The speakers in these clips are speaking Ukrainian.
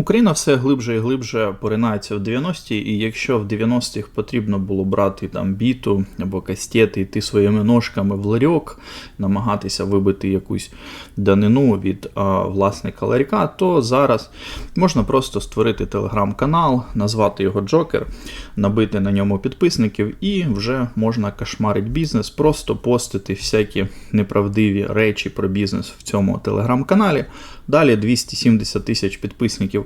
Україна все глибше і глибше поринається в 90-ті, і якщо в 90-х потрібно було брати там біту або кастети, йти своїми ножками в ларьок, намагатися вибити якусь данину від а, власника ларька, то зараз можна просто створити телеграм-канал, назвати його Джокер, набити на ньому підписників, і вже можна кошмарити бізнес, просто постити всякі неправдиві речі про бізнес в цьому телеграм-каналі. Далі 270 тисяч підписників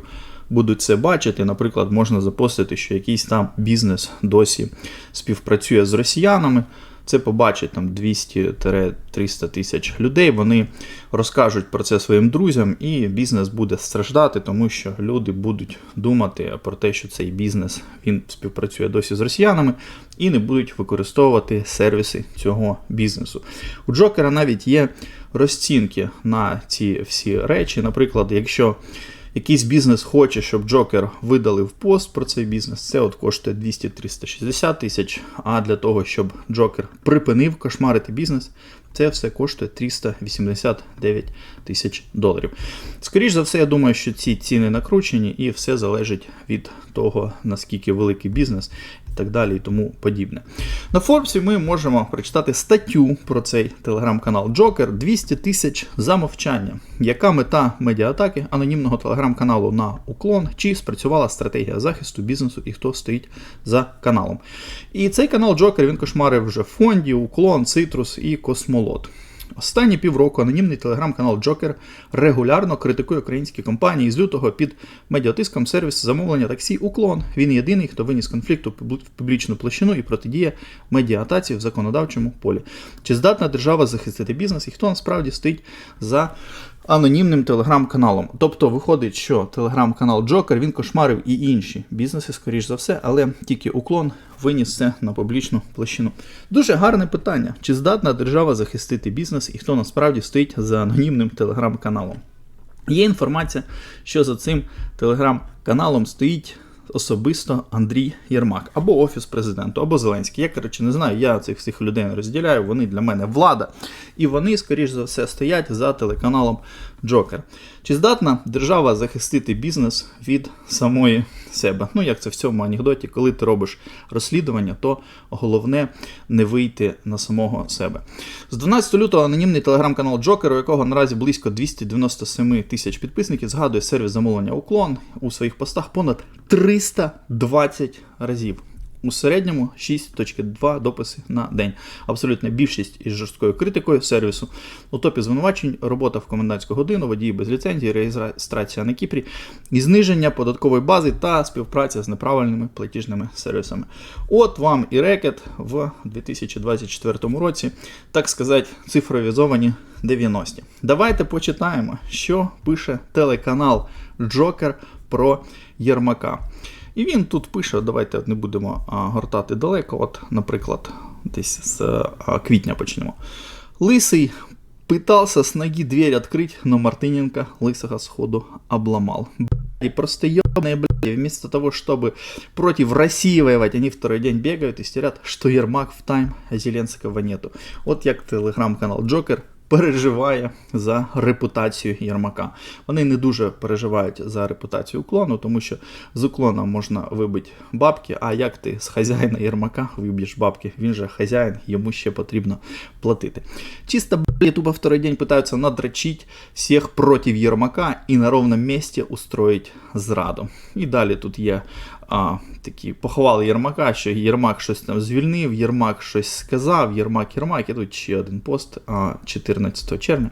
будуть це бачити. Наприклад, можна запостити, що якийсь там бізнес досі співпрацює з росіянами. Це побачить там 200-300 тисяч людей. Вони розкажуть про це своїм друзям, і бізнес буде страждати, тому що люди будуть думати про те, що цей бізнес він співпрацює досі з росіянами, і не будуть використовувати сервіси цього бізнесу. У Джокера навіть є розцінки на ці всі речі. Наприклад, якщо якийсь бізнес хоче, щоб Джокер видалив пост про цей бізнес, це от коштує 200-360 тисяч. А для того, щоб Джокер припинив кошмарити бізнес, це все коштує 389 тисяч доларів. Скоріше за все, я думаю, що ці ціни накручені, і все залежить від того, наскільки великий бізнес так далі, і тому подібне. На Форбсі ми можемо прочитати статтю про цей телеграм-канал Джокер 200 тисяч за мовчання. Яка мета медіаатаки анонімного телеграм-каналу на уклон, чи спрацювала стратегія захисту бізнесу і хто стоїть за каналом? І цей канал Джокер він кошмарив вже фонді, уклон, цитрус і космолот. Останні півроку анонімний телеграм-канал Джокер регулярно критикує українські компанії з лютого під медіатиском сервіс замовлення таксі Уклон. Він єдиний, хто виніс конфлікту в публічну площину і протидіє медіатації в законодавчому полі. Чи здатна держава захистити бізнес і хто насправді стоїть за анонімним телеграм-каналом? Тобто виходить, що телеграм-канал Джокер він кошмарив і інші бізнеси, скоріш за все, але тільки уклон виніс це на публічну площину. Дуже гарне питання: чи здатна держава захистити бізнес і хто насправді стоїть за анонімним телеграм-каналом? Є інформація, що за цим телеграм-каналом стоїть особисто Андрій Єрмак або Офіс президенту, або Зеленський. Я, коротше, не знаю, я цих всіх людей не розділяю, вони для мене влада. І вони, скоріш за все, стоять за телеканалом Джокер. Чи здатна держава захистити бізнес від самої себе? Ну, як це в цьому анекдоті, коли ти робиш розслідування, то головне не вийти на самого себе. З 12 лютого анонімний телеграм-канал Джокер, у якого наразі близько 297 тисяч підписників, згадує сервіс замовлення Уклон у своїх постах понад 320 разів. У середньому 6.2 дописи на день. Абсолютна більшість із жорсткою критикою сервісу. У топі звинувачень робота в комендантську годину, водії без ліцензії, реєстрація на Кіпрі, і зниження податкової бази та співпраця з неправильними платіжними сервісами. От вам і рекет в 2024 році, так сказати, цифровізовані 90-ті. Давайте почитаємо, що пише телеканал Джокер про Єрмака. І він тут пише: давайте не будемо а, гортати далеко. От, наприклад, десь з а, квітня почнемо. Лисий пытался с ноги дверь открыть, но Мартыненко лысого сходу обломал. И просто ебаные, блядь, вместо того, чтобы против России воевать, они второй день бегают и истерят, что Ермак в тайм, а Зеленского нету. От як телеграм-канал Джокер переживає за репутацію Єрмака. Вони не дуже переживають за репутацію уклону, тому що з уклона можна вибити бабки. А як ти з хазяїна Єрмака виб'єш бабки? Він же хазяїн, йому ще потрібно платити. Чисто тупо второй день пытаются надрочить всіх проти Єрмака і на ровному місці устроїть зраду. І далі тут є а, такі поховали Єрмака, що Єрмак щось там звільнив, Єрмак щось сказав, Єрмак, Єрмак. І тут ще один пост а, 14 червня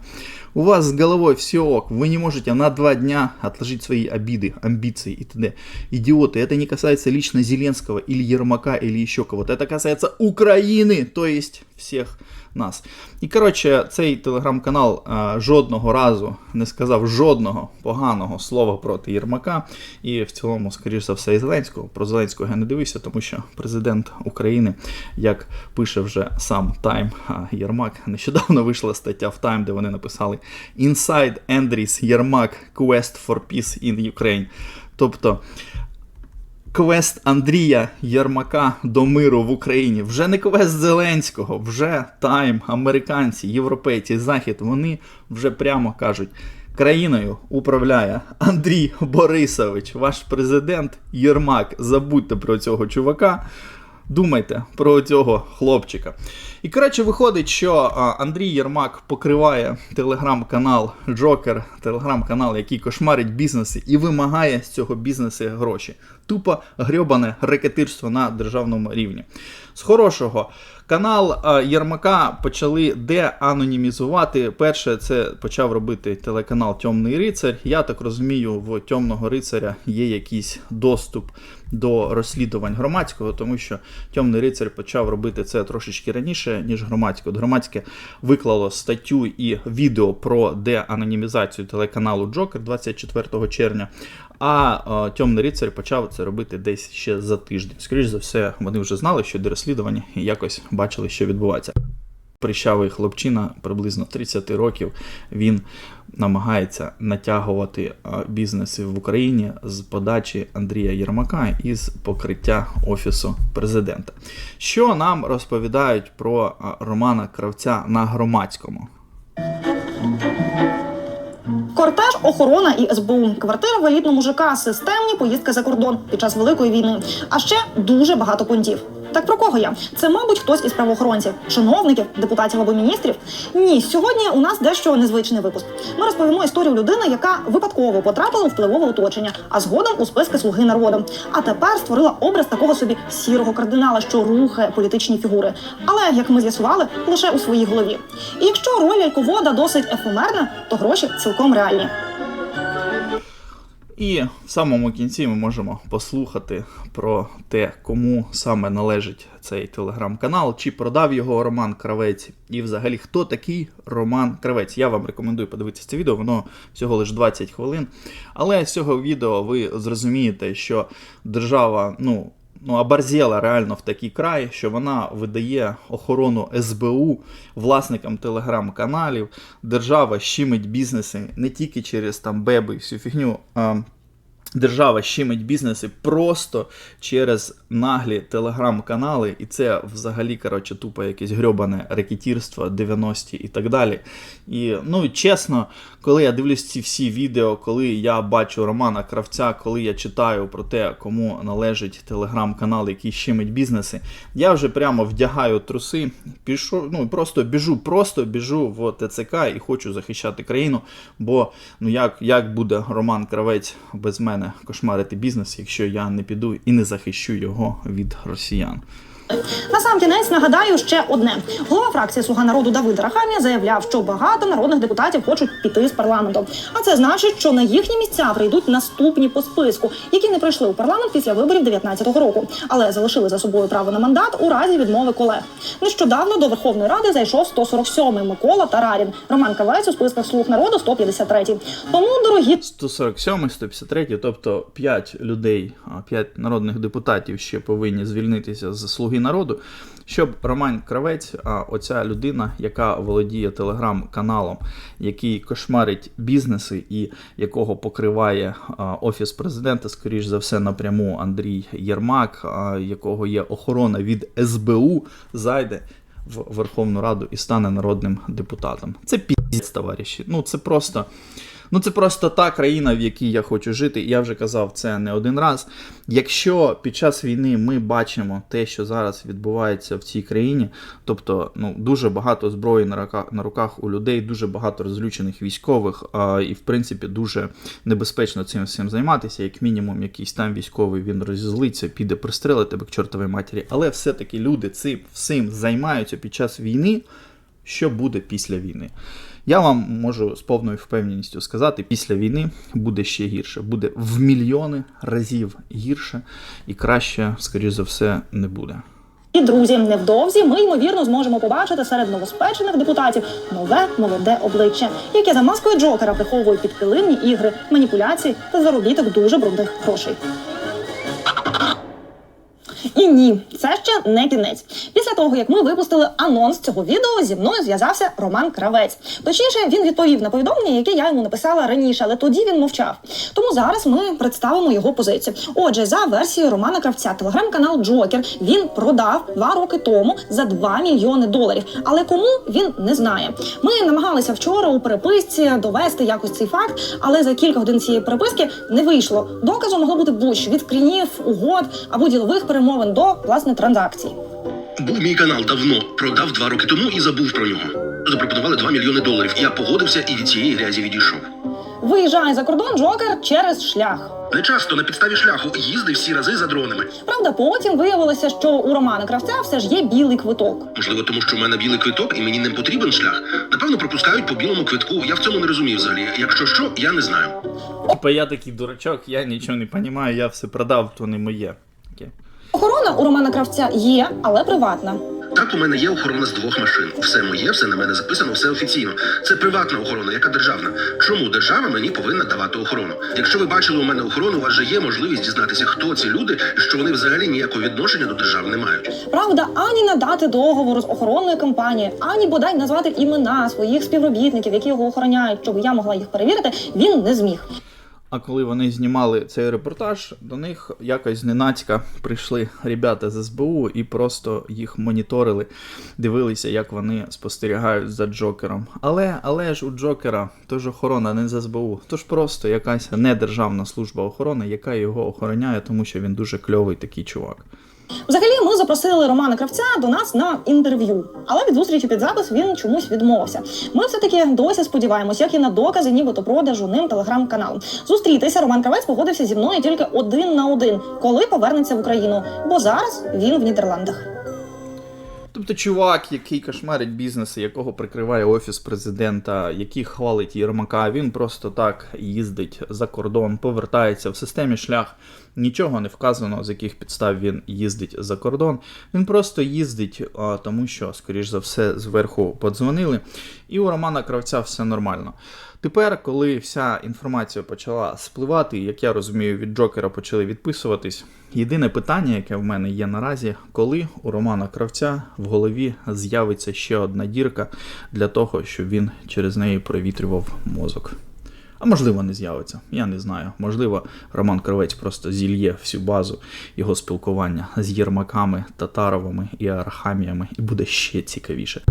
У вас с головой все ок, вы не можете на два дня отложить свои обиды, амбиции и т.д. Идиоты, это не касается лично Зеленского или Ермака или еще кого-то, это касается Украины, то есть всех нас. І коротше, цей телеграм-канал а, жодного разу не сказав жодного поганого слова проти Єрмака. І в цілому, скоріш за все, і Зеленського. Про Зеленського я не дивився, тому що президент України, як пише вже сам Тайм Єрмак, нещодавно вийшла стаття в Тайм, де вони написали Inside Andrіс Єрмак Quest for Peace in Ukraine. Тобто. Квест Андрія Єрмака до миру в Україні. Вже не квест Зеленського, вже Тайм, американці, європейці, Захід. Вони вже прямо кажуть: Країною управляє Андрій Борисович, ваш президент Єрмак. Забудьте про цього чувака. Думайте про цього хлопчика. І коротше, виходить, що Андрій Єрмак покриває телеграм-канал Джокер, телеграм-канал, який кошмарить бізнеси і вимагає з цього бізнесу гроші. Тупо грьобане рекетирство на державному рівні. З хорошого, канал а, Єрмака почали деанонімізувати. Перше, це почав робити телеканал Темний Рицар. Я так розумію, в Темного рицаря є якийсь доступ до розслідувань громадського, тому що Темний рицар почав робити це трошечки раніше, ніж громадське. От громадське виклало статтю і відео про деанонімізацію телеканалу Джокер 24 червня. А е, Темний рицар почав це робити десь ще за тиждень. Скоріше за все, вони вже знали, що йде розслідування, і якось бачили, що відбувається. Прищавий хлопчина приблизно 30 років. Він намагається натягувати а, бізнеси в Україні з подачі Андрія Єрмака і з покриття офісу президента. Що нам розповідають про Романа Кравця на громадському? Кортеж, охорона і СБУ, квартира в елітному системні поїздки за кордон під час великої війни. А ще дуже багато понтів. Так про кого я? Це, мабуть, хтось із правоохоронців, чиновників, депутатів або міністрів. Ні, сьогодні у нас дещо незвичний випуск. Ми розповімо історію людини, яка випадково потрапила у впливове оточення, а згодом у списки слуги народу. А тепер створила образ такого собі сірого кардинала, що рухає політичні фігури. Але як ми з'ясували, лише у своїй голові. І якщо роль ляльковода досить ефемерна, то гроші цілком реальні. І в самому кінці ми можемо послухати про те, кому саме належить цей телеграм-канал, чи продав його Роман Кравець, і взагалі хто такий Роман Кравець. Я вам рекомендую подивитися це відео, воно всього лише 20 хвилин. Але з цього відео ви зрозумієте, що держава, ну. Ну, оборзела реально в такий край, що вона видає охорону СБУ власникам телеграм-каналів. Держава щимить бізнеси не тільки через там беби всю фігню. А Держава щимить бізнеси просто через наглі телеграм-канали, і це взагалі коротше, тупо якесь грьобане рекетірство 90-ті і так далі. І ну чесно, коли я дивлюсь ці всі відео, коли я бачу Романа Кравця, коли я читаю про те, кому належить телеграм-канал, який щимить бізнеси, я вже прямо вдягаю труси, пішу, ну просто біжу, просто біжу в ТЦК і хочу захищати країну. Бо ну як, як буде Роман Кравець без мене кошмарити бізнес, якщо я не піду і не захищу його від росіян? На сам кінець нагадаю ще одне. Голова фракції Слуга народу Давид Рахамія заявляв, що багато народних депутатів хочуть піти з парламенту. А це значить, що на їхні місця прийдуть наступні по списку, які не прийшли у парламент після виборів 19-го року, але залишили за собою право на мандат у разі відмови колег. Нещодавно до Верховної Ради зайшов 147-й Микола Тарарін. Роман Кавець у списках слуг народу 153-й. Тому, дорогі 147, 153, тобто 5 людей, 5 народних депутатів ще повинні звільнитися з слуги народу, щоб Роман Кравець, а оця людина, яка володіє телеграм-каналом, який кошмарить бізнеси і якого покриває офіс президента, скоріш за все, напряму Андрій Єрмак, якого є охорона від СБУ, зайде в Верховну Раду і стане народним депутатом. Це піздець, товариші. Ну це просто. Ну, це просто та країна, в якій я хочу жити. Я вже казав це не один раз. Якщо під час війни ми бачимо те, що зараз відбувається в цій країні, тобто ну, дуже багато зброї на руках, на руках у людей, дуже багато розлючених військових, а, і в принципі дуже небезпечно цим всім займатися. Як мінімум, якийсь там військовий він розізлиться, піде пристрелити тебе к чортовій матері. Але все-таки люди цим всім займаються під час війни. Що буде після війни? Я вам можу з повною впевненістю сказати, після війни буде ще гірше, буде в мільйони разів гірше і краще, скоріш за все, не буде. І друзі, невдовзі ми ймовірно зможемо побачити серед новоспечених депутатів нове молоде обличчя, яке за маскою Джокера приховує підкилимні ігри, маніпуляції та заробіток дуже брудних грошей. І ні, це ще не кінець. Після того, як ми випустили анонс цього відео, зі мною зв'язався Роман Кравець. Точніше, він відповів на повідомлення, яке я йому написала раніше, але тоді він мовчав. Тому зараз ми представимо його позицію. Отже, за версією Романа Кравця, телеграм-канал Джокер він продав два роки тому за 2 мільйони доларів. Але кому він не знає. Ми намагалися вчора у переписці довести якось цей факт, але за кілька годин цієї переписки не вийшло. Доказом могло бути будь-що від скрінів, угод або ділових перемовин до власне транзакцій. Був мій канал давно, продав два роки тому і забув про нього. Запропонували 2 мільйони доларів. Я погодився і від цієї грязі відійшов. Виїжджає за кордон Джокер через шлях. Не часто на підставі шляху їздив всі рази за дронами. Правда, потім виявилося, що у Романа Кравця все ж є білий квиток. Можливо, тому що в мене білий квиток і мені не потрібен шлях. Напевно, пропускають по білому квитку. Я в цьому не розумів взагалі. Якщо що, я не знаю. Типа я такий дурачок, я нічого не розумію, я все продав, то не моє. Охорона у Романа Кравця є, але приватна. Так, у мене є охорона з двох машин. Все моє, все на мене записано, все офіційно. Це приватна охорона, яка державна. Чому держава мені повинна давати охорону? Якщо ви бачили у мене охорону, у вас же є можливість дізнатися, хто ці люди, і що вони взагалі ніякого відношення до держави не мають. Правда, ані надати договору з охоронною компанією, ані бодай назвати імена своїх співробітників, які його охороняють, щоб я могла їх перевірити, він не зміг. А коли вони знімали цей репортаж, до них якось зненацька прийшли ребята з СБУ і просто їх моніторили, дивилися, як вони спостерігають за Джокером. Але, але ж у Джокера тож охорона не з СБУ, тож просто якась недержавна служба охорони, яка його охороняє, тому що він дуже кльовий такий чувак. Взагалі, ми запросили Романа Кравця до нас на інтерв'ю, але від зустрічі під запис він чомусь відмовився. Ми все таки досі сподіваємось, як і на докази, нібито продажу ним телеграм-каналу. Зустрітися Роман Кравець погодився зі мною тільки один на один, коли повернеться в Україну, бо зараз він в Нідерландах. Тобто чувак, який кошмарить бізнеси, якого прикриває офіс президента, який хвалить Єрмака, він просто так їздить за кордон, повертається в системі шлях. Нічого не вказано, з яких підстав він їздить за кордон. Він просто їздить, тому що, скоріш за все, зверху подзвонили, і у Романа Кравця все нормально. Тепер, коли вся інформація почала спливати, як я розумію, від Джокера почали відписуватись. Єдине питання, яке в мене є наразі, коли у Романа Кравця в голові з'явиться ще одна дірка для того, щоб він через неї провітрював мозок. А можливо, не з'явиться, я не знаю. Можливо, Роман Кравець просто зільє всю базу його спілкування з Єрмаками, Татаровими і Архаміями, і буде ще цікавіше.